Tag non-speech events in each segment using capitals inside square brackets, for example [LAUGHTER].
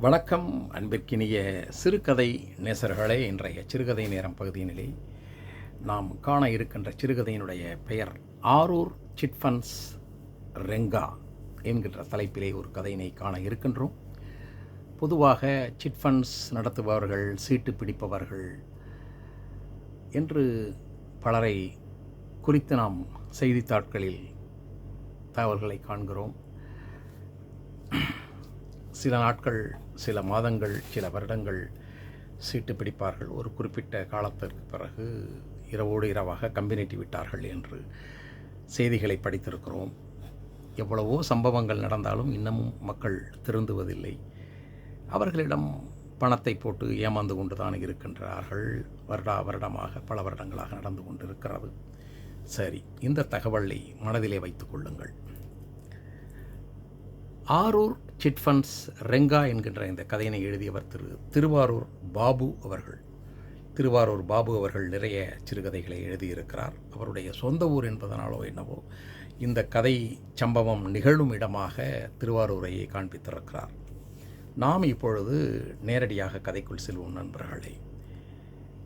வணக்கம் அன்பிற்கினிய சிறுகதை நேசர்களே. இன்றைய சிறுகதை நேரம் பகுதியினிலே நாம் காண இருக்கின்ற சிறுகதையினுடைய பெயர் ஆரூர் சிட்ஃபன்ஸ் ரெங்கா என்கின்ற தலைப்பிலே ஒரு கதையினை காண இருக்கின்றோம். பொதுவாக சிட்ஃபண்ட்ஸ் நடத்துபவர்கள் சீட்டு பிடிப்பவர்கள் என்று பலரை குறித்து நாம் செய்தித்தாட்களில் தகவல்களை காண்கிறோம். சில நாட்கள் சில மாதங்கள் சில வருடங்கள் சீட்டு பிடிப்பார்கள். ஒரு குறிப்பிட்ட காலத்திற்கு பிறகு இரவோடு இரவாக கம்பினேட்டி விட்டார்கள் என்று செய்திகளை படித்திருக்கிறோம். எவ்வளவோ சம்பவங்கள் நடந்தாலும் இன்னமும் மக்கள் திருந்துவதில்லை. அவர்களிடம் பணத்தை போட்டு ஏமாந்து கொண்டு தான் இருக்கின்றார்கள். வருடா வருடமாக பல வருடங்களாக நடந்து கொண்டிருக்கிறது. சரி இந்த தகவலை மனதிலே வைத்துக் கொள்ளுங்கள். ஆரூர் சிட்ஃபண்ட்ஸ் ரெங்கா என்கின்ற இந்த கதையினை எழுதியவர் திரு திருவாரூர் பாபு அவர்கள். திருவாரூர் பாபு அவர்கள் நிறைய சிறுகதைகளை எழுதியிருக்கிறார். அவருடைய சொந்த ஊர் என்பதனாலோ என்னவோ இந்த கதை சம்பவம் நிகழும் இடமாக திருவாரூரையே காண்பித்திருக்கிறார். நாம் இப்பொழுது நேரடியாக கதைக்குள் செல்வோம் நண்பர்களே.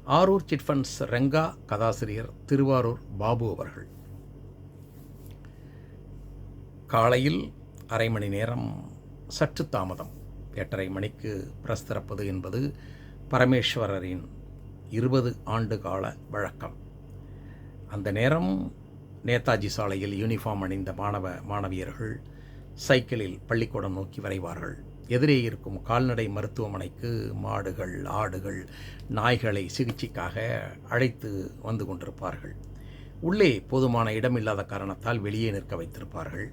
ஆரூர் சிட்ஃபண்ட்ஸ் ரெங்கா கதாசிரியர் திருவாரூர் பாபு அவர்கள். காலையில் அரை மணி நேரம் சற்று தாமதம். எட்டரை மணிக்கு பிரஸ் திறப்பது என்பது பரமேஸ்வரரின் இருபது ஆண்டு கால வழக்கம். அந்த நேரம் நேதாஜி சாலையில் யூனிஃபார்ம் அணிந்த மாணவ மாணவியர்கள் சைக்கிளில் பள்ளிக்கூடம் நோக்கி வரைவார்கள். எதிரே இருக்கும் கால்நடை மருத்துவமனைக்கு மாடுகள் ஆடுகள் நாய்களை சிகிச்சைக்காக அழைத்து வந்து கொண்டிருப்பார்கள். உள்ளே போதுமான இடமில்லாத காரணத்தால் வெளியே நிற்க வைத்திருப்பார்கள்.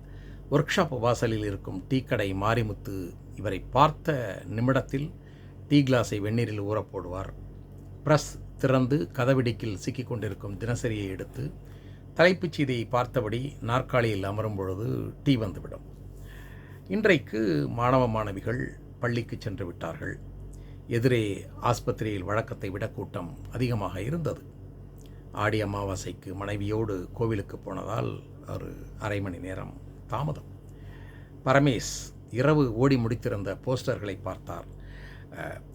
ஒர்க் ஷாப் வாசலில் இருக்கும் டீ கடை மாரிமுத்து இவரை பார்த்த நிமிடத்தில் டீ கிளாஸை வெந்நீரில் ஊறப்போடுவார் பிரஸ் திறந்து கதவிடிக்கில் சிக்கிக் கொண்டிருக்கும் தினசரியை எடுத்து தலைப்புச் செய்தியை பார்த்தபடி நாற்காலியில் அமரும் பொழுது டீ வந்துவிடும். இன்றைக்கு மாணவ மாணவிகள் பள்ளிக்கு சென்று விட்டார்கள். எதிரே ஆஸ்பத்திரியில் வழக்கத்தை விட கூட்டம் அதிகமாக இருந்தது. ஆடி அமாவாசைக்கு மனைவியோடு கோவிலுக்கு போனதால் ஒரு அரை மணி நேரம் தாமதம். பரமேஷ் இரவு ஓடி முடித்திருந்த போஸ்டர்களை பார்த்தார்.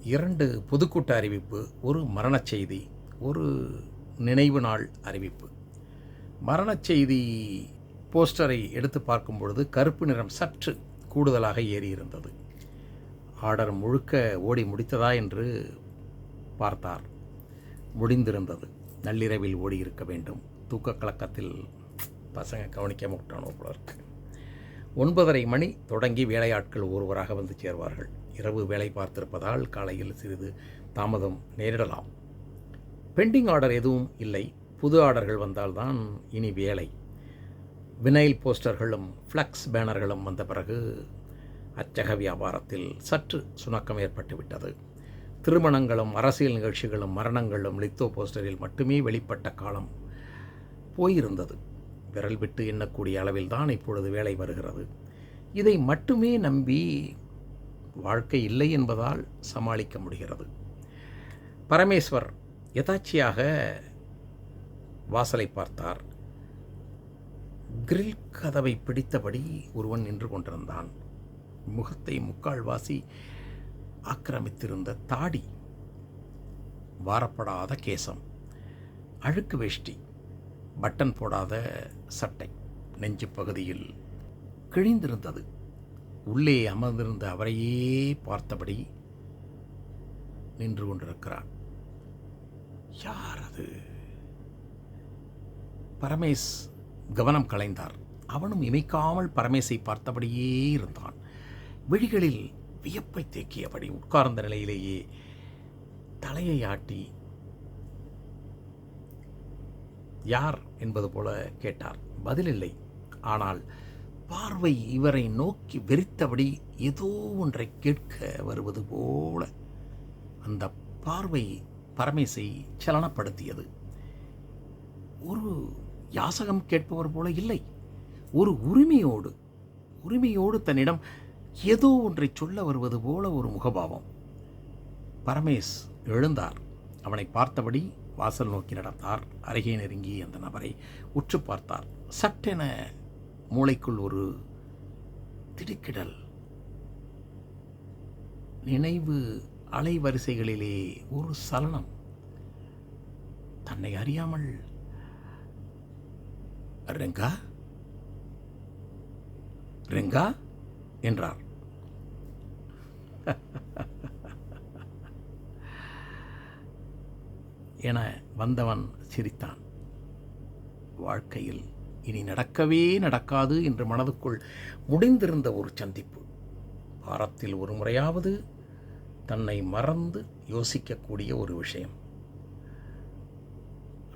இரண்டு பொதுக்கூட்ட அறிவிப்பு ஒரு மரணச் செய்தி ஒரு நினைவு நாள் அறிவிப்பு. மரணச் செய்தி போஸ்டரை எடுத்து பார்க்கும் பொழுது கருப்பு நிறம் சற்று கூடுதலாக ஏறியிருந்தது. ஆர்டர் முழுக்க ஓடி முடித்ததா என்று பார்த்தார். முடிந்திருந்தது. நள்ளிரவில் ஓடி இருக்க வேண்டும். தூக்க கலக்கத்தில் பசங்க கவனிக்க மாட்டானோ போல இருக்கு. ஒன்பதரை மணி தொடங்கி வேலையாட்கள் ஒருவராக வந்து சேர்வார்கள். இரவு வேலை பார்த்திருப்பதால் காலையில் சிறிது தாமதம் நேரிடலாம். பெண்டிங் ஆர்டர் எதுவும் இல்லை. புது ஆர்டர்கள் வந்தால்தான் இனி வேலை. வினைல் போஸ்டர்களும் ஃப்ளக்ஸ் பேனர்களும் வந்த பிறகு அச்சக வியாபாரத்தில் சற்று சுணக்கம் ஏற்பட்டுவிட்டது. திருமணங்களும் அரசியல் நிகழ்ச்சிகளும் மரணங்களும் லித்தோ போஸ்டரில் மட்டுமே வெளிப்பட்ட காலம் போயிருந்தது. விரல் விட்டு எண்ணக்கூடிய அளவில் தான் இப்பொழுது வேலை வருகிறது. இதை மட்டுமே நம்பி வாழ்க்கை இல்லை என்பதால் சமாளிக்க முடிகிறது. பரமேஸ்வர் எதாச்சியாக வாசலை பார்த்தார். கிரில் கதவை பிடித்தபடி ஒருவன் நின்று கொண்டிருந்தான். முகத்தை முக்கால்வாசி ஆக்கிரமித்திருந்த தாடி வாரப்படாத கேசம் அழுக்கு வேஷ்டி பட்டன் போடாத சட்டை நெஞ்சு பகுதியில் கிழிந்திருந்தது. உள்ளே அமர்ந்திருந்த அவரையே பார்த்தபடி நின்று கொண்டிருக்கிறான். யார் அது? பரமேஷ் கவனம் கலைந்தார். அவனும் இமைக்காமல் பரமேசை பார்த்தபடியே இருந்தான். விழிகளில் வியப்பை தேக்கியபடி உட்கார்ந்த நிலையிலேயே தலையை ஆட்டி யார் என்பது போல கேட்டார். பதிலில்லை. ஆனால் பார்வை இவரை நோக்கி வெறித்தபடி ஏதோ ஒன்றை கேட்க வருவது போல அந்த பார்வை பரமேசை சலனப்படுத்தியது. ஒரு யாசகம் கேட்பவர் போல இல்லை. ஒரு உரிமையோடு உரிமையோடு தன்னிடம் ஏதோ ஒன்றை சொல்ல வருவது போல ஒரு முகபாவம். பரமேஷ் எழுந்தார். அவனை பார்த்தபடி வாசல் நோக்கி நடந்தார். அருகே நெருங்கி அந்த நபரை உற்று பார்த்தார். சட்டென மூளைக்குள் ஒரு திடுக்கிடல். நினைவு அலைவரிசைகளிலே ஒரு சலனம். தன்னை அறியாமல் ரெங்கா? ரெங்கா? என்றார். [LAUGHS] என வந்தவன் சிரித்தான். வாழ்க்கையில் இனி நடக்கவே நடக்காது என்று மனதுக்குள் முடிந்திருந்த ஒரு சந்திப்பு. வாரத்தில் ஒரு முறையாவது தன்னை மறந்து யோசிக்கக்கூடிய ஒரு விஷயம்.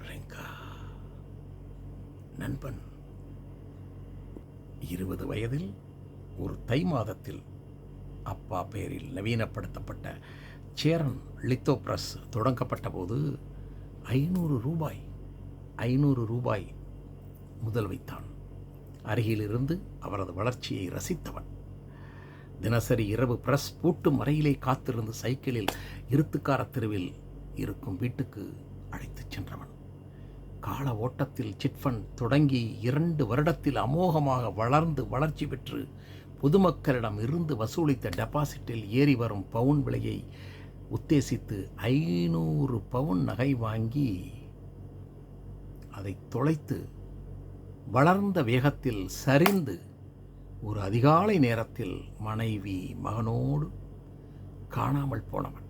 ரெங்கா நண்பன் இருபது வயதில் ஒரு தை மாதத்தில் அப்பா பெயரில் நவீனப்படுத்தப்பட்ட சேரன் லித்தோப்ரஸ் தொடங்கப்பட்ட போது ஐநூறு ரூபாய் ஐநூறு ரூபாய் முதல் வைத்தான். அருகிலிருந்து அவரது வளர்ச்சியை ரசித்தவன். தினசரி இரவு பிரஸ் பூட்டும் மறையிலே காத்திருந்து சைக்கிளில் இருத்துக்கார தெருவில் இருக்கும் வீட்டுக்கு அழைத்துச் சென்றவன். கால ஓட்டத்தில் சிட்ஃபண்ட் தொடங்கி இரண்டு வருடத்தில் அமோகமாக வளர்ந்து வளர்ச்சி பெற்று பொதுமக்களிடம் இருந்து வசூலித்த டெபாசிட்டில் ஏறி வரும் பவுன் விலையை உத்தேசித்து ஐநூறு பவுன் நகை வாங்கி அதை தொலைத்து வளர்ந்த வேகத்தில் சரிந்து ஒரு அதிகாலை நேரத்தில் மனைவி மகனோடு காணாமல் போனவன்.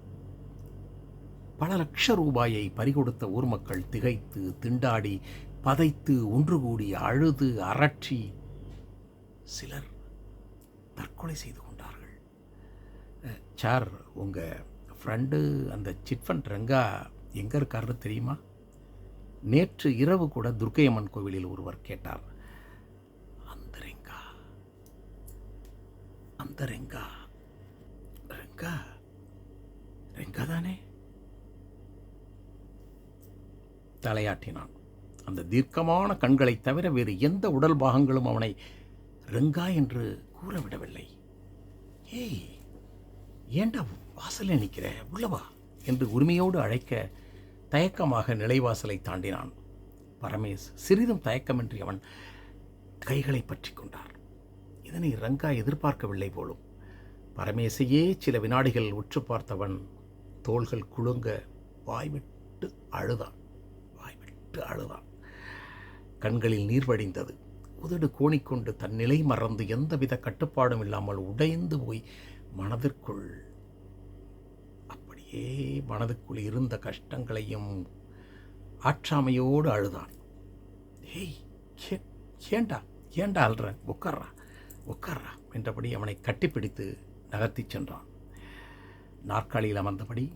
பல லட்ச ரூபாயை பறிகொடுத்த ஊர் மக்கள் திகைத்து திண்டாடி பதைத்து ஒன்று கூடி அழுது அரற்றி சிலர் தற்கொலை செய்து கொண்டார்கள். சார் உங்கள் ஃப்ரெண்டு அந்த சிட்ஃபண்ட் ரங்கா எங்கே இருக்காருன்னு தெரியுமா? நேற்று இரவு கூட துர்க்கையம்மன் கோவிலில் ஒருவர் கேட்டார். அந்த ரெங்கா. அந்த ரெங்கா. ரெங்கா. ரெங்கா தானே? தலையாட்டினான். அந்த தீர்க்கமான கண்களைத் தவிர வேறு எந்த உடல் பாகங்களும் அவனை ரெங்கா என்று கூறவிடவில்லை. ஏய் ஏண்டா வாசலில் நிற்கிற உள்ளவா என்று உரிமையோடு அழைக்க தயக்கமாக நிலைவாசலை தாண்டினான். பரமேஸ் சிறிதும் தயக்கமின்றி அவன் கைகளை பற்றி கொண்டார். இதனை ரங்கா எதிர்பார்க்கவில்லை போலும். பரமேசையே சில வினாடிகள் உற்று பார்த்தவன் தோள்கள் குலுங்க வாய்விட்டு அழுதான். வாய்விட்டு அழுதான். கண்களில் நீர் வடிந்தது. உதடு கோணிக்கொண்டு தன் நிலை மறந்து எந்தவித கட்டுப்பாடும் இல்லாமல் உடைந்து போய் மனதிற்குள் மனதுக்குள் இருந்த கஷ்டங்களையும் ஆற்றாமையோடு அழுதான். ஏய் ஏண்டா ஏண்டா அழுற? உட்கார்றா உட்கார்றா என்றபடி அவனை கட்டிப்பிடித்து நகர்த்திச் சென்றான். நாற்காலியில் அமர்ந்தபடி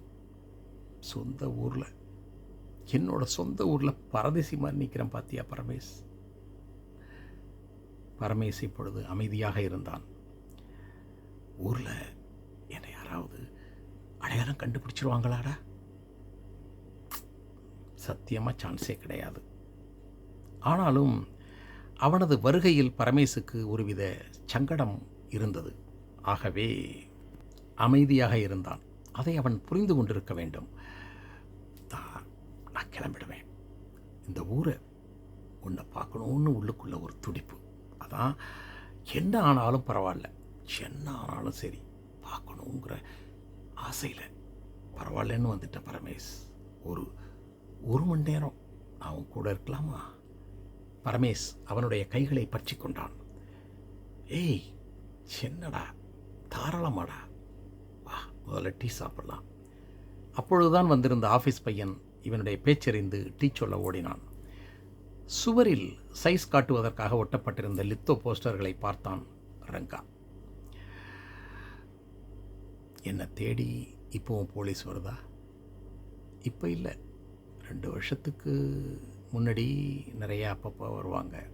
சொந்த ஊரில் என்னோட சொந்த ஊரில் பரதேசி மாதிரி நிற்கிறேன் பார்த்தியா பரமேஷ் பரமேஷ் இப்பொழுது அமைதியாக இருந்தான். ஊரில் என்னை யாராவது அடையாளம் கண்டுபிடிச்சிருவாங்களாடா? சத்தியமாக சான்ஸே கிடையாது. ஆனாலும் அவனது வருகையில் பரமேசுக்கு ஒருவித சங்கடம் இருந்தது. ஆகவே அமைதியாக இருந்தான். அதை அவன் புரிந்து கொண்டிருக்க வேண்டும். நான் கிளம்பிடுவேன். இந்த ஊரை உன்னை பார்க்கணுன்னு உள்ளுக்குள்ள ஒரு துடிப்பு. அதான் என்ன ஆனாலும் பரவாயில்ல. என்ன ஆனாலும் சரி பார்க்கணுங்கிற ஆசையில். பரவாயில்லன்னு வந்துட்டேன் பரமேஷ் ஒரு ஒரு மணி நேரம் நான் உன் கூட இருக்கலாமா? பரமேஷ் அவனுடைய கைகளை பற்றி கொண்டான். ஏய் என்னடா? தாராளமாடா. வா முதல்ல டீ சாப்பிடலாம். அப்பொழுதுதான் வந்திருந்த ஆஃபீஸ் பையன் இவனுடைய பேச்சறிந்து டீ சொல்ல ஓடினான். சுவரில் சைஸ் காட்டுவதற்காக ஒட்டப்பட்டிருந்த லித்தோ போஸ்டர்களை பார்த்தான் ரங்கா. என்னை தேடி இப்போவும் போலீஸ் வருதா? இப்போ இல்லை. ரெண்டு வருஷத்துக்கு முன்னாடி நிறையா அப்பப்போ வருவாங்க.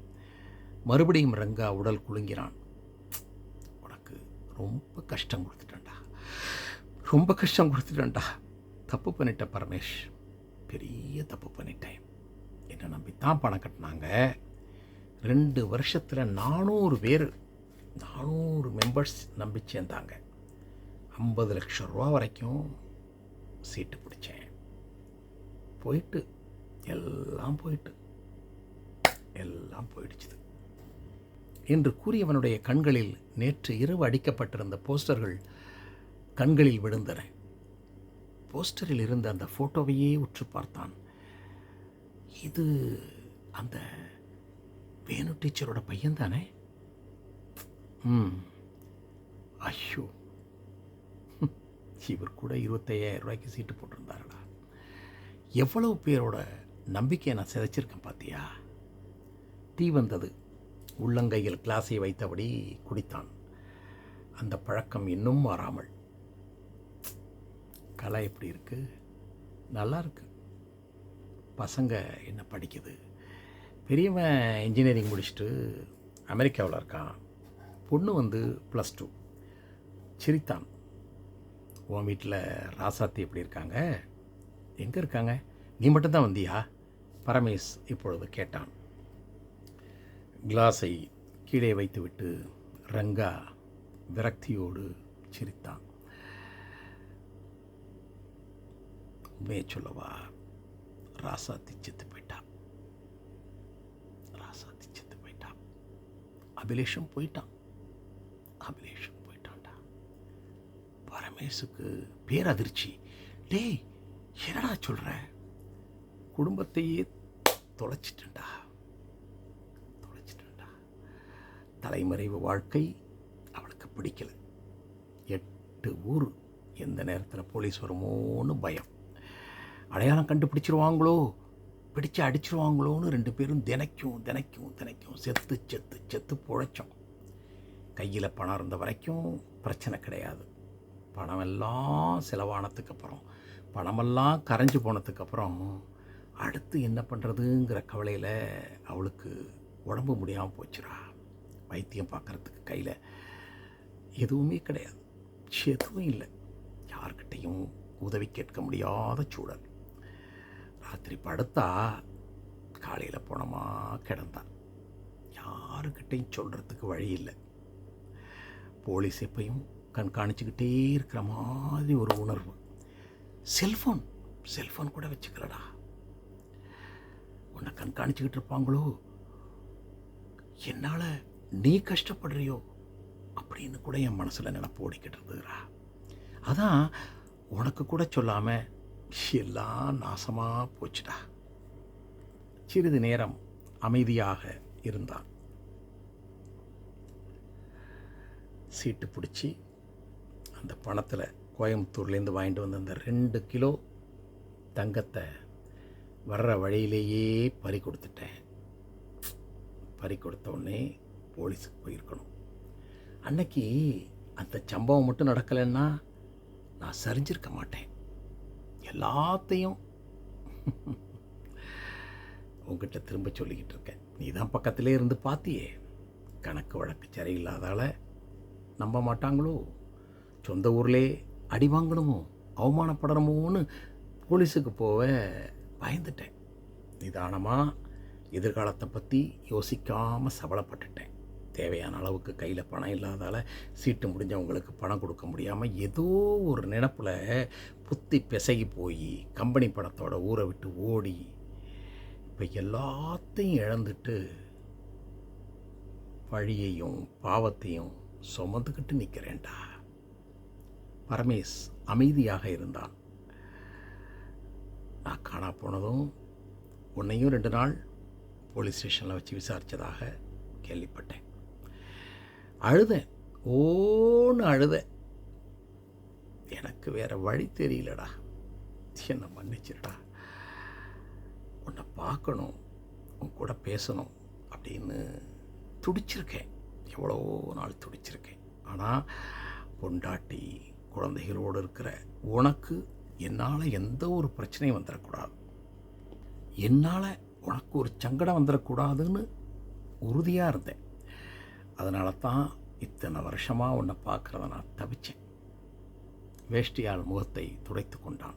மறுபடியும் ரங்கா உடல் குலுங்கிறான். உனக்கு ரொம்ப கஷ்டம் கொடுத்துட்டேன்டா. ரொம்ப கஷ்டம் கொடுத்துட்டேன்டா. தப்பு பண்ணிட்ட பரமேஷ். பெரிய தப்பு பண்ணிட்டேன். என்னை நம்பி தான் பணம் கட்டினாங்க. ரெண்டு வருஷத்தில் நானூறு பேர் நானூறு மெம்பர்ஸ் நம்பி சேர்ந்தாங்க. ஐம்பது லட்சம் ரூபா வரைக்கும் சீட்டு பிடிச்சேன். போயிட்டு எல்லாம் போயிட்டு எல்லாம் போயிடுச்சுது என்று கூறியவனுடைய கண்களில் நேற்று இரவு அடிக்கப்பட்டிருந்த போஸ்டர்கள் கண்களில் விழுந்தன. போஸ்டரில் இருந்த அந்த ஃபோட்டோவையே உற்று பார்த்தான். இது அந்த வேணு டீச்சரோட பையன் தானே ம். ஐயோ. இவர் கூட இருபத்தையாயிரம் ரூபாய்க்கு சீட்டு போட்டிருந்தாருடா. எவ்வளவு பேரோட நம்பிக்கையை நான் சிதைச்சிருக்கேன் பார்த்தியா டீ வந்தது. உள்ளங்கையில் கிளாஸை வைத்தபடி குடித்தான். அந்த பழக்கம் இன்னும் மாறாமல். கலை எப்படி இருக்குது நல்லா இருக்கு. பசங்க என்ன படிக்குது? பெரியவன் இன்ஜினியரிங் முடிச்சுட்டு அமெரிக்காவில் இருக்கான். பொண்ணு வந்து ப்ளஸ் டூ சிரித்தான். உன் வீட்டில் ராசாத்தி எப்படி இருக்காங்க? எங்கே இருக்காங்க? நீ மட்டும்தான் வந்தியா? பரமேஷ் இப்பொழுது கேட்டான். கிளாஸை கீழே வைத்துவிட்டு ரங்கா விரக்தியோடு சிரித்தான். உண்மையை சொல்லவா? ராசாத்தி செத்து போயிட்டா. ராசாத்தி செத்து போயிட்டா. அபிலேஷம் போயிட்டான் அபிலேஷம் போயிட்டான்டா ரமேஷுக்கு பேரதிர்ச்சி. டேய் என்னடா சொல்கிற குடும்பத்தையே தொலைச்சிட்டேன்டா. தொலைச்சிட்டேன்டா. தலைமறைவு வாழ்க்கை அவளுக்கு பிடிக்கல. எட்டு ஊர் எந்த நேரத்தில் போலீஸ் வருமோன்னு பயம். அடையாளம் கண்டுபிடிச்சிருவாங்களோ? பிடிச்சு அடிச்சிருவாங்களோன்னு ரெண்டு பேரும் தினைக்கும் தினைக்கும் தினைக்கும் செத்து செத்து செத்து பொழைச்சோம். கையில் பணம் இருந்த வரைக்கும் பிரச்சனை கிடையாது. பணமெல்லாம் செலவானதுக்கு அப்புறம் பணமெல்லாம் கரைஞ்சு போனதுக்கு அப்புறம் அடுத்து என்ன பண்ணுறதுங்கிற கவலையில் அவளுக்கு உடம்பு முடியாமல் போச்சுடா. வைத்தியம் பார்க்குறதுக்கு கையில் எதுவுமே கிடையாது. எதுவும் இல்லை. யார்கிட்டையும் உதவி கேட்க முடியாத சூழல். ராத்திரி படுத்தா காலையில் போனோமா கிடந்தா. யாருக்கிட்டையும் சொல்கிறதுக்கு வழி இல்லை. போலீஸ் எப்பையும் கண்காணிச்சுக்கிட்டே இருக்கிற மாதிரி ஒரு உணர்வு. செல்ஃபோன் செல்ஃபோன் கூட வச்சுக்கலடா. உன்னை கண்காணிச்சுக்கிட்டு இருப்பாங்களோ? என்னால் நீ கஷ்டப்படுறியோ? அப்படின்னு கூட என் மனசில் நினப்பு ஓடிக்கிட்டு இருந்ததுடா. அதான் உனக்கு கூட சொல்லாமல் எல்லாம் நாசமாக போச்சுடா. சிறிது நேரம் அமைதியாக இருந்தான். சீட்டு பிடிச்சி அந்த பணத்தில் கோயம்புத்தூர்லேருந்து வாங்கிட்டு வந்த அந்த ரெண்டு கிலோ தங்கத்தை வர்ற வழியிலேயே பறி கொடுத்துட்டேன். பறி கொடுத்த உடனே போலீஸுக்கு போயிருக்கணும். அன்னைக்கு அந்த சம்பவம் மட்டும் நடக்கலைன்னா நான் சரிஞ்சிருக்க மாட்டேன். எல்லாத்தையும் உங்ககிட்ட திரும்ப சொல்லிக்கிட்டு இருக்கேன். நீ தான் பக்கத்திலே இருந்து பார்த்தியே கணக்கு வழக்கு சரியில்லாதால் நம்ப மாட்டாங்களோ? சொந்த ஊர்லே அடி வாங்கணுமோ அவமானப்படணுமோன்னு போலீஸுக்கு போக பயந்துட்டேன். நிதானமாக எதிர்காலத்தை பற்றி யோசிக்காமல் சபலப்பட்டுட்டேன். தேவையான அளவுக்கு கையில் பணம் இல்லாதால் சீட்டு முடிஞ்சவங்களுக்கு பணம் கொடுக்க முடியாமல் ஏதோ ஒரு நினப்பில் புத்தி பிசகி போய் கம்பெனி பணத்தோட ஊரை விட்டு ஓடி இப்போ எல்லாத்தையும் இழந்துட்டு பழியையும் பாவத்தையும் சுமந்துக்கிட்டு நிற்கிறேன்டா பரமேஷ் அமைதியாக இருந்தான். நான் காணா போனதும் உன்னையும் ரெண்டு நாள் போலீஸ் ஸ்டேஷனில் வச்சு விசாரித்ததாக கேள்விப்பட்டேன். அழுதேன் ஓன்னு அழுதேன். எனக்கு வேற வழி தெரியலடா. என்னை மன்னிச்சிருடா. உன்னை பார்க்கணும் உன் கூட பேசணும் அப்படின்னு துடிச்சிருக்கேன். எவ்வளோ நாள் துடிச்சிருக்கேன். ஆனால் பொண்டாட்டி குழந்தைகளோடு இருக்கிற உனக்கு என்னால் எந்த ஒரு பிரச்சனையும் வந்துடக்கூடாது என்னால் உனக்கு ஒரு சங்கடம் வந்துடக்கூடாதுன்னு உறுதியாக இருந்தேன். அதனால தான் இத்தனை வருஷமாக உன்னை பார்க்குறத நான் தவிச்சேன். வேஷ்டியால் முகத்தை துடைத்து கொண்டான்.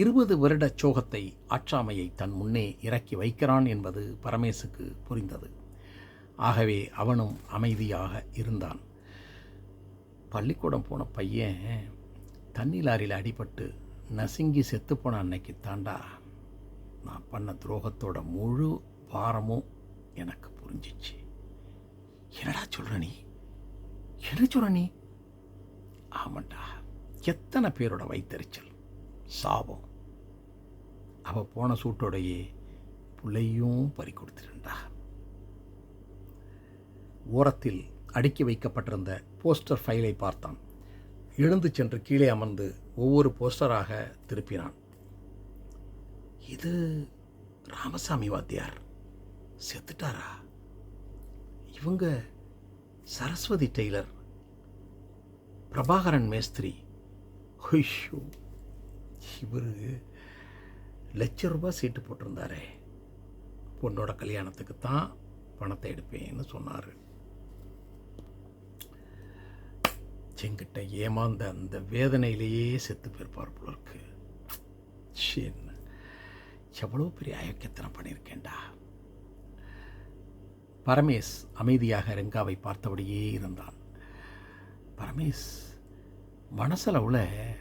இருபது வருட சோகத்தை ஆற்றாமையை தன் முன்னே இறக்கி வைக்கிறான் என்பது பரமேசுக்கு புரிந்தது. ஆகவே அவனும் அமைதியாக இருந்தான். பள்ளிக்கூடம் போன பையன் தண்ணி லாரியில் அடிபட்டு நசுங்கி செத்துப்போன அன்னைக்கு தாண்டா. நான் பண்ண துரோகத்தோட முழு பாரமும் எனக்கு புரிஞ்சிச்சு. என்னடா சொல்கிற நீ? என்ன சொல்கிற நீ? ஆமாண்டா. எத்தனை பேரோட வைத்தறிச்சல்? சாபம். அவள் போன சூட்டோடையே பிள்ளையும் பறி கொடுத்துருந்தா ஓரத்தில் அடுக்கி வைக்கப்பட்டிருந்த போஸ்டர் ஃபைலை பார்த்தான். எழுந்து சென்று கீழே அமர்ந்து ஒவ்வொரு போஸ்டராக திருப்பினான். இது ராமசாமி வாத்தியார். செத்துட்டாரா? இவங்க சரஸ்வதி டெய்லர். பிரபாகரன் மேஸ்திரி. ஐயோ இவர் லட்ச ரூபாய் சீட்டு போட்டிருந்தாரே. பொண்ணோட கல்யாணத்துக்கு தான் பணத்தை எடுப்பேன்னு சொன்னார். செங்கிட்ட ஏமாந்த அந்த வேதனையிலேயே செத்து போயிருப்பார் போல இருக்கு. என்ன எவ்வளோ பெரிய அயோக்கியத்தனம் பண்ணியிருக்கேன்டா. பரமேஷ் அமைதியாக ரெங்காவை பார்த்தபடியே இருந்தான். பரமேஷ் மனசளவில்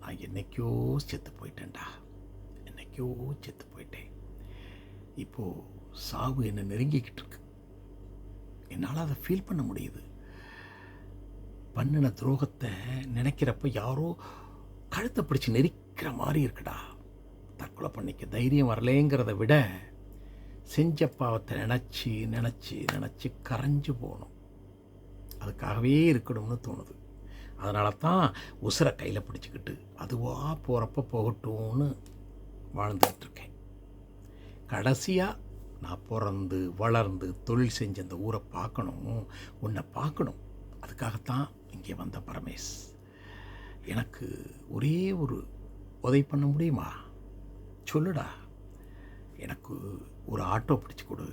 நான் என்னைக்கோ செத்து போயிட்டேன்டா. என்னைக்கோ செத்து போயிட்டேன். இப்போது சாவு என்னை நெருங்கிக்கிட்டு இருக்கு. என்னால் அதை ஃபீல் பண்ண முடியுது. பண்ணின துரோகத்தை நினைக்கிறப்ப யாரோ கழுத்தை பிடிச்சி நெரிக்கிற மாதிரி இருக்குடா. தற்கொலை பண்ணிக்க தைரியம் வரலேங்கிறத விட செஞ்ச பாவத்தை நினச்சி நினச்சி நினச்சி கரைஞ்சு போகணும். அதுக்காகவே இருக்கணும்னு தோணுது. அதனால தான் உசுரை கையில் பிடிச்சிக்கிட்டு அதுவாக போகிறப்ப போகட்டும்னு வாழ்ந்துக்கிட்டுருக்கேன் கடைசியாக நான் பிறந்து வளர்ந்து தொழில் செஞ்ச அந்த ஊரை பார்க்கணும் உன்னை பார்க்கணும். அதுக்காகத்தான் இங்கே வந்த பரமேஷ் எனக்கு ஒரே ஒரு உதவி பண்ண முடியுமா? சொல்லுடா. எனக்கு ஒரு ஆட்டோ பிடிச்சி கொடு.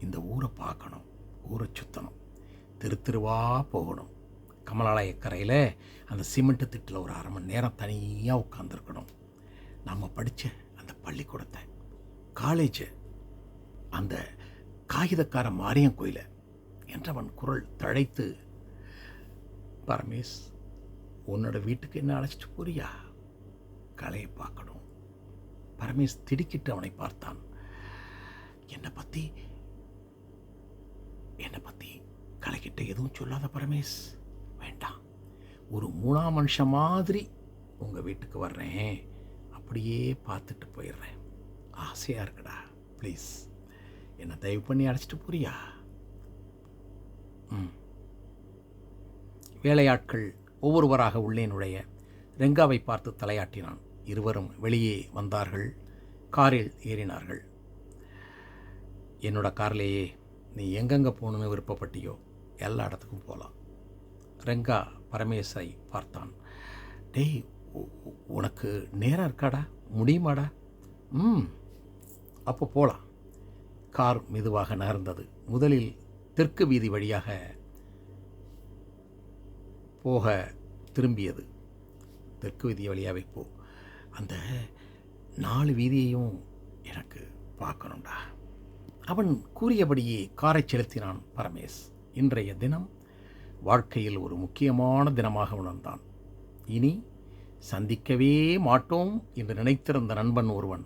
இந்த ஊரை பார்க்கணும் ஊரை சுற்றணும் தெரு தெருவாக போகணும். கமலாலய கரையில் அந்த சிமெண்ட் திட்டில் ஒரு அரை மணி நேரம் தனியாக உட்காந்துருக்கணும் நம்ம படித்த அந்த பள்ளிக்கூடத்தை காலேஜை அந்த காகிதக்கார மாரியம் கோயிலை என்றவன் குரல் தழைத்து பரமேஷ் உன்னோட வீட்டுக்கு என்ன அழைச்சிட்டு போறியா? கலையை பார்க்கணும். பரமேஷ் திடுக்கிட்டு அவனை பார்த்தான். என்னை பற்றி என்னை பற்றி கலைக்கிட்ட எதுவும் சொல்லாத பரமேஷ் வேண்டாம். ஒரு மூணாம் மனுஷன் மாதிரி உங்கள் வீட்டுக்கு வர்றேன். அப்படியே பார்த்துட்டு போயிடுறேன். ஆசையாக இருக்குடா ப்ளீஸ் என்னை தயவு பண்ணி அழைச்சிட்டு போறியா? ம். வேலையாட்கள் ஒவ்வொருவராக உள்ளே நுழைய ரெங்காவை பார்த்து தலையாட்டினான். இருவரும் வெளியே வந்தார்கள். காரில் ஏறினார்கள். என்னோட கார்லேயே நீ எங்கெங்கே போகணுன்னு விருப்பப்பட்டியோ எல்லா இடத்துக்கும் போகலாம் ரெங்கா பரமேசை பார்த்தான். டேய் உனக்கு நேராக இருக்காடா? முடியுமாடா? ம். அப்போ போகலாம் கார் மெதுவாக நகர்ந்தது. முதலில் தெற்கு வீதி வழியாக போக திரும்பியது. தெற்கு வீதி வழியாகவே போ அந்த நாலு வீதியையும் எனக்கு பார்க்கணும்டா. அவன் கூறியபடியே காரை செலுத்தினான் பரமேஷ் இன்றைய தினம் வாழ்க்கையில் ஒரு முக்கியமான தினமாக உணர்ந்தான். இனி சந்திக்கவே மாட்டோம் என்று நினைத்திருந்த நண்பன் ஒருவன்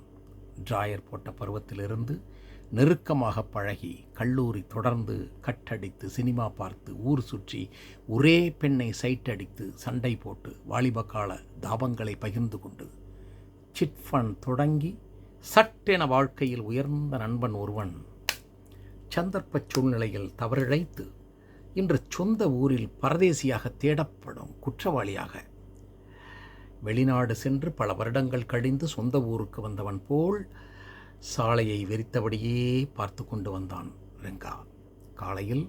டிராயர் போட்ட பருவத்திலிருந்து நெருக்கமாக பழகி கல்லூரி தொடர்ந்து கட்டடித்து சினிமா பார்த்து ஊர் சுற்றி ஒரே பெண்ணை சைட்டடித்து சண்டை போட்டு வாலிப கால தாபங்களை பகிர்ந்து கொண்டு சிட்ஃபன் தொடங்கி சட்டென வாழ்க்கையில் உயர்ந்த நண்பன் ஒருவன் சந்தர்ப்ப சூழ்நிலையில் தவறிழைத்து இன்று சொந்த ஊரில் பரதேசியாக தேடப்படும் குற்றவாளியாக வெளிநாடு சென்று பல வருடங்கள் கழிந்து சொந்த ஊருக்கு வந்தவன் போல் சாலையை வெறித்தபடியே பார்த்து கொண்டு வந்தான் ரெங்கா. காலையில்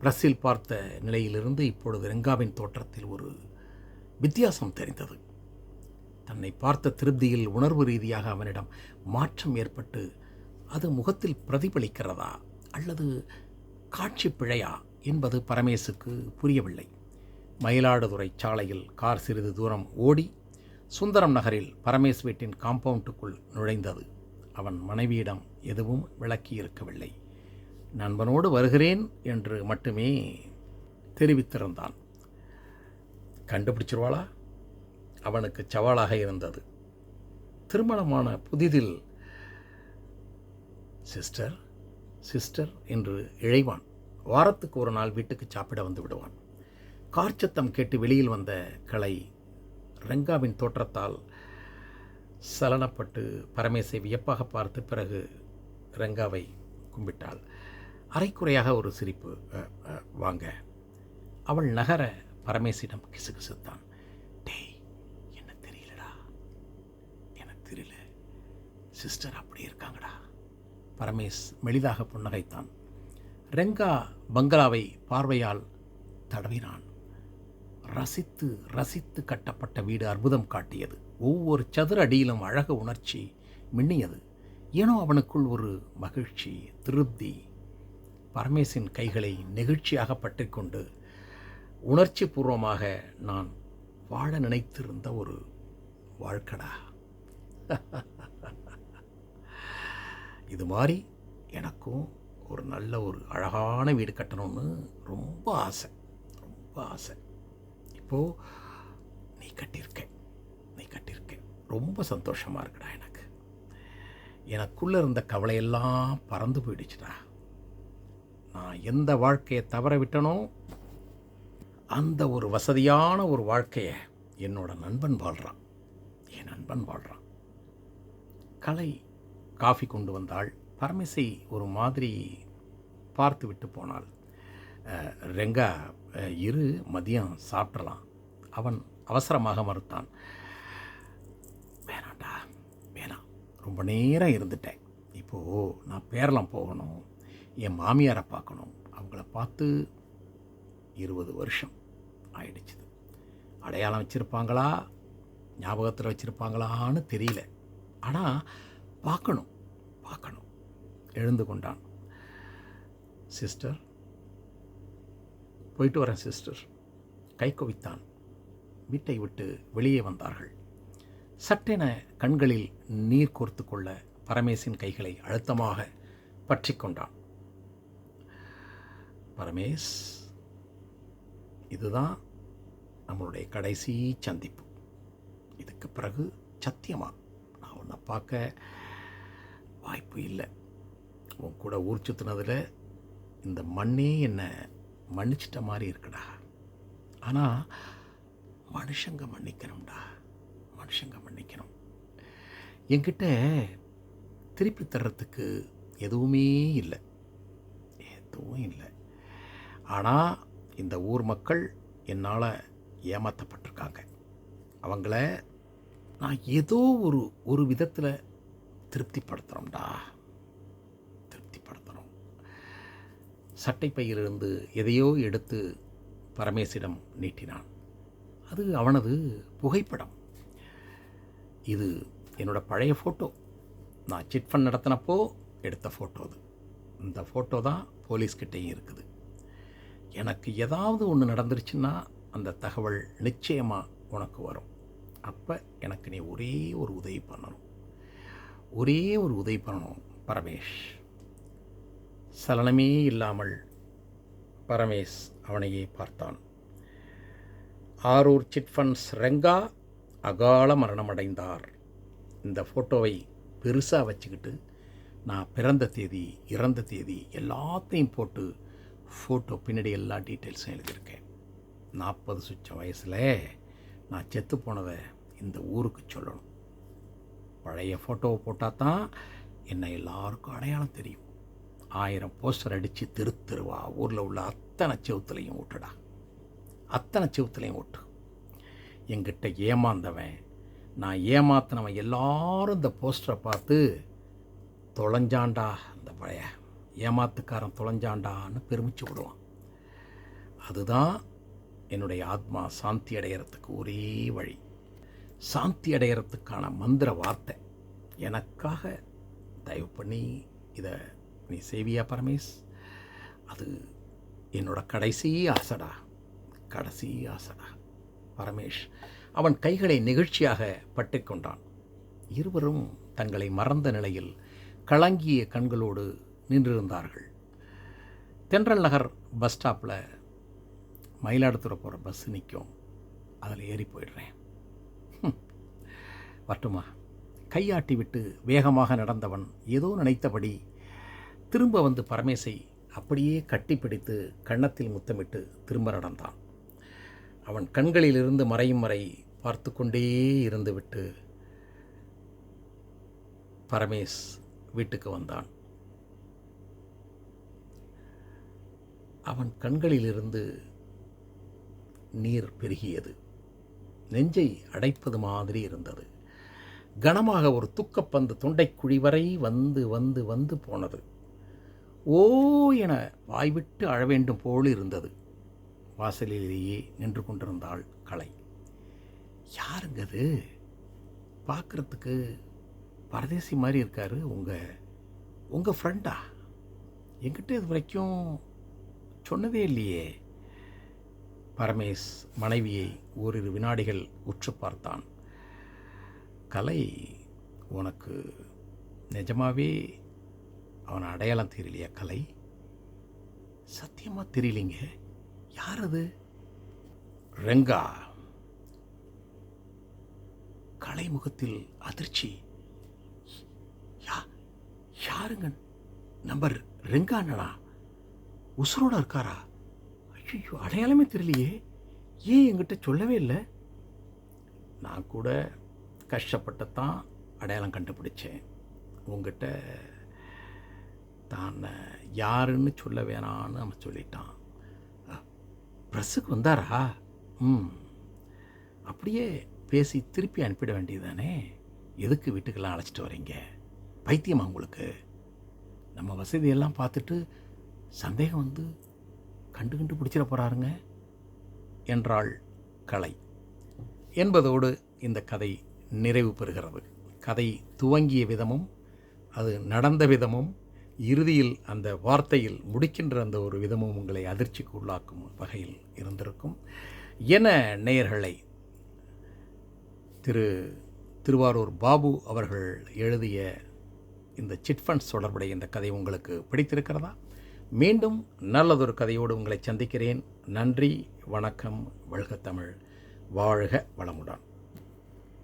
பிரஸ்ஸில் பார்த்த நிலையிலிருந்து இப்பொழுது ரெங்காவின் தோற்றத்தில் ஒரு வித்தியாசம் தெரிந்தது. தன்னை பார்த்த திருப்தியில் உணர்வு ரீதியாக அவனிடம் மாற்றம் ஏற்பட்டு அது முகத்தில் பிரதிபலிக்கிறதா அல்லது காட்சி பிழையா என்பது பரமேசுக்கு புரியவில்லை. மயிலாடுதுறை சாலையில் கார் சிறிது தூரம் ஓடி சுந்தரம் நகரில் பரமேஸ் வீட்டின் காம்பவுண்டுக்குள் நுழைந்தது. அவன் மனைவியிடம் எதுவும் விளக்கி இருக்கவில்லை நண்பனோடு வருகிறேன் என்று மட்டுமே தெரிவித்திருந்தான். கண்டுபிடிச்சிருவாளா? அவனுக்கு சவாலாக இருந்தது. திருமணமான புதிதில் சிஸ்டர் சிஸ்டர் என்று இழைவான். வாரத்துக்கு ஒரு நாள் வீட்டுக்கு சாப்பிட வந்து விடுவான். கார் சத்தம் கேட்டு வெளியில் வந்த கலை ரெங்காவின் தோற்றத்தால் சலனப்பட்டு பரமேசை வியப்பாக பார்த்து பிறகு ரெங்காவை கும்பிட்டாள். அரைக்குறையாக ஒரு சிரிப்பு வாங்க. அவள் நகர பரமேசிடம் கிசுகிசுத்தான். டேய் என்ன தெரியலடா? எனக்கு தெரியல. சிஸ்டர் அப்படி இருக்காங்கடா. பரமேஷ் மெளிதாக புன்னகைத்தான். ரெங்கா பங்களாவை பார்வையால் தடவினான். ரசித்து ரசித்து கட்டப்பட்ட வீடு அற்புதம் காட்டியது. ஒவ்வொரு சதுர அடியிலும் அழக உணர்ச்சி மின்னியது. ஏனோ அவனுக்குள் ஒரு மகிழ்ச்சி திருப்தி. பரமேசின் கைகளை நெகிழ்ச்சியாக பற்றிக்கொண்டு உணர்ச்சி பூர்வமாக நான் வாழ நினைத்திருந்த ஒரு வாழ்க்கடா. [LAUGHS] இது மாதிரி எனக்கும் ஒரு நல்ல ஒரு அழகான வீடு கட்டணும்னு ரொம்ப ஆசை. ரொம்ப ஆசை. இப்போது நீ கட்டியிருக்க. நீ கட்டியிருக்க ரொம்ப சந்தோஷமாக இருக்குடா எனக்கு. எனக்குள்ளே இருந்த கவலையெல்லாம் பறந்து போயிடுச்சுடா. நான் எந்த வாழ்க்கையை தவற விட்டனோ அந்த ஒரு வசதியான ஒரு வாழ்க்கையை என்னோட நண்பன் வாழ்கிறான் என் நண்பன் வாழ்கிறான் கலை காஃபி கொண்டு வந்தாள். பரமேசை ஒரு மாதிரி பார்த்து விட்டு போனாள். ரெங்கா இரு மதியம் சாப்பிட்றலாம் அவன் அவசரமாக மறுத்தான். ரொம்ப நேரம் இருந்துட்டேன். இப்போது நான் பேரலாம் போகணும். என் மாமியாரை பார்க்கணும். அவங்கள பார்த்து இருபது வருஷம் ஆயிடுச்சுது. அடையாளம் வச்சுருப்பாங்களா? ஞாபகத்தில் வச்சுருப்பாங்களான்னு தெரியல. ஆனால் பார்க்கணும். பார்க்கணும். எழுந்து கொண்டான். சிஸ்டர். போயிட்டு வரேன் சிஸ்டர். கை குவித்தான். வீட்டை விட்டு வெளியே வந்தார்கள். சட்டென கண்களில் நீர் கோர்த்து கொள்ள பரமேசின் கைகளை அழுத்தமாக பற்றி கொண்டான். பரமேஷ் இதுதான் நம்மளுடைய கடைசி சந்திப்பு. இதுக்கு பிறகு சத்தியமா? நான் உன்னை பார்க்க வாய்ப்பு இல்லை. உன் கூட ஊர் சுற்றுனதில் இந்த மண்ணே என்னை மன்னிச்சிட்ட மாதிரி இருக்குடா. ஆனால் மனுஷங்க மன்னிக்கணும்டா. மனுஷங்க மன்னிக்கணும். என்கிட்ட திருப்பி தர்றதுக்கு எதுவுமே இல்லை. எதுவும் இல்லை. ஆனால் இந்த ஊர் மக்கள் என்னால் ஏமாற்றப்பட்டிருக்காங்க அவங்கள நான் ஏதோ ஒரு ஒரு விதத்தில் திருப்திப்படுத்துகிறோம்டா திருப்திப்படுத்தணும். சட்டைப்பையிலிருந்து எதையோ எடுத்து பரமேசிடம் நீட்டினான். அது அவனது புகைப்படம். இது என்னோடய பழைய ஃபோட்டோ நான் சிட் ஃபண்ட் நடத்தினப்போ எடுத்த ஃபோட்டோ அது. இந்த ஃபோட்டோ தான் போலீஸ்கிட்டேயும் இருக்குது. எனக்கு ஏதாவது ஒன்று நடந்துருச்சுன்னா அந்த தகவல் நிச்சயமாக உனக்கு வரும். அப்போ எனக்கு நீ ஒரே ஒரு உதவி பண்ணணும். ஒரே ஒரு உதவி பண்ணணும் பரமேஷ். சலனமே இல்லாமல் பரமேஷ் அவனையே பார்த்தான். ஆரூர் சிட்ஃபண்ட்ஸ் ரெங்கா அகால மரணமடைந்தார். இந்த ஃபோட்டோவை பெருசாக வச்சுக்கிட்டு நான் பிறந்த தேதி இறந்த தேதி எல்லாத்தையும் போட்டு ஃபோட்டோ பின்னாடி எல்லா டீட்டெயில்ஸும் எழுதியிருக்கேன். நாற்பது சுச்ச வயசில் நான் செத்து போனதை இந்த ஊருக்கு சொல்லணும். பழைய ஃபோட்டோவை போட்டால் தான் என்னை எல்லாருக்கும் அடையாளம் தெரியும். ஆயிரம் போஸ்டர் அடித்து தெரு தெருவா ஊரில் உள்ள அத்தனை செவுத்துலையும் ஓட்டுடா. அத்தனை செவுத்துலையும் ஓட்டு. எங்கிட்ட ஏமாந்தவன். நான் ஏமாத்தினவன் எல்லாரும் இந்த போஸ்டரை பார்த்து தொலைஞ்சாண்டா அந்த பழைய. ஏமாத்துக்காரன் தொலைஞ்சாண்டான்னு பெருமிச்சு விடுவான். அதுதான் என்னுடைய ஆத்மா. சாந்தி அடையிறதுக்கு ஒரே வழி. சாந்தி அடையிறதுக்கான மந்திர வார்த்தை. எனக்காக தயவு பண்ணி இதை நீ செய்வியா பரமேஷ் அது என்னோட கடைசி ஆசைடா. கடைசி ஆசைடா. பரமேஷ். அவன் கைகளை நெகிழ்ச்சியாக பட்டுக்கொண்டான். இருவரும் தங்களை மறந்த நிலையில் கலங்கிய கண்களோடு நின்றிருந்தார்கள். தென்றல் நகர் பஸ் ஸ்டாப்பில் மயிலாடுதுறை போகிற பஸ் நிற்கும் அதில் ஏறி போயிடுறேன். வரட்டுமா? கையாட்டி விட்டு வேகமாக நடந்தவன் ஏதோ நினைத்தபடி திரும்ப வந்து பரமேசை அப்படியே கட்டிப்பிடித்து கன்னத்தில் முத்தமிட்டு திரும்ப நடந்தான். அவன் கண்களிலிருந்து மறையும் வரை பார்த்து கொண்டே இருந்துவிட்டு பரமேஷ் வீட்டுக்கு வந்தான். அவன் கண்களிலிருந்து நீர் பெருகியது. நெஞ்சை அடைப்பது மாதிரி இருந்தது. கனமாக ஒரு துக்கப்பந்து தொண்டைக்குழி வரை வந்து வந்து வந்து போனது. ஓ என வாய்விட்டு அழ வேண்டும் போல் இருந்தது. வாசலிலேயே நின்று கொண்டிருந்தாள் கலை. யாருங்க அது? பார்க்குறதுக்கு பரதேசி மாதிரி இருக்காரு. உங்கள் உங்கள் ஃப்ரெண்டா என்கிட்ட இது வரைக்கும் சொன்னதே இல்லையே. பரமேஷ் மனைவியை ஓரிரு வினாடிகள் உற்று பார்த்தான். கலை உனக்கு நிஜமாகவே அவன் அடையாளம் தெரியலையா கலை? சத்தியமாக தெரியலிங்க. யார் அது ரெங்கா. கலை முகத்தில் அதிர்ச்சி. யா யாருங்க? நம்பர் ரெங்காண்ணடா உசுரோட இருக்காரா? ஐயோ அடையாளமே தெரியலையே. ஏன் என்கிட்ட சொல்லவே இல்லை? நான் கூட கஷ்டப்பட்டுத்தான் அடையாளம் கண்டுபிடிச்சேன். உங்ககிட்ட தான் யாருன்னு சொல்ல வேணான்னு அவன் சொல்லிட்டான். ப்ரெஸ்ஸுக்கு வந்தாரா? ம். அப்படியே பேசி திருப்பி அனுப்பிட வேண்டியதானே எதுக்கு வீட்டுக்கெல்லாம் அழைச்சிட்டு வரீங்க? பைத்தியமா உங்களுக்கு? நம்ம வசதியெல்லாம் பார்த்துட்டு சந்தேகம் வந்து கண்டு கண்டு பிடிச்சிட போகிறாருங்க என்றாள் கலை. என்பதோடு இந்த கதை நிறைவு பெறுகிறது. கதை துவங்கிய விதமும் அது நடந்த விதமும் இறுதியில் அந்த வார்த்தையில் முடிக்கின்ற அந்த ஒரு விதமும் உங்களை அதிர்ச்சிக்கு உள்ளாக்கும் வகையில் இருந்திருக்கும். என நேயர்களை திரு திருவாரூர் பாபு அவர்கள் எழுதிய இந்த சிட்ஃபண்ட்ஸ் தொடர்புடைய இந்த கதை உங்களுக்கு பிடித்திருக்கிறதா? மீண்டும் நல்லதொரு கதையோடு உங்களை சந்திக்கிறேன். நன்றி வணக்கம் வழ்க தமிழ் வாழ்க வளமுடன்.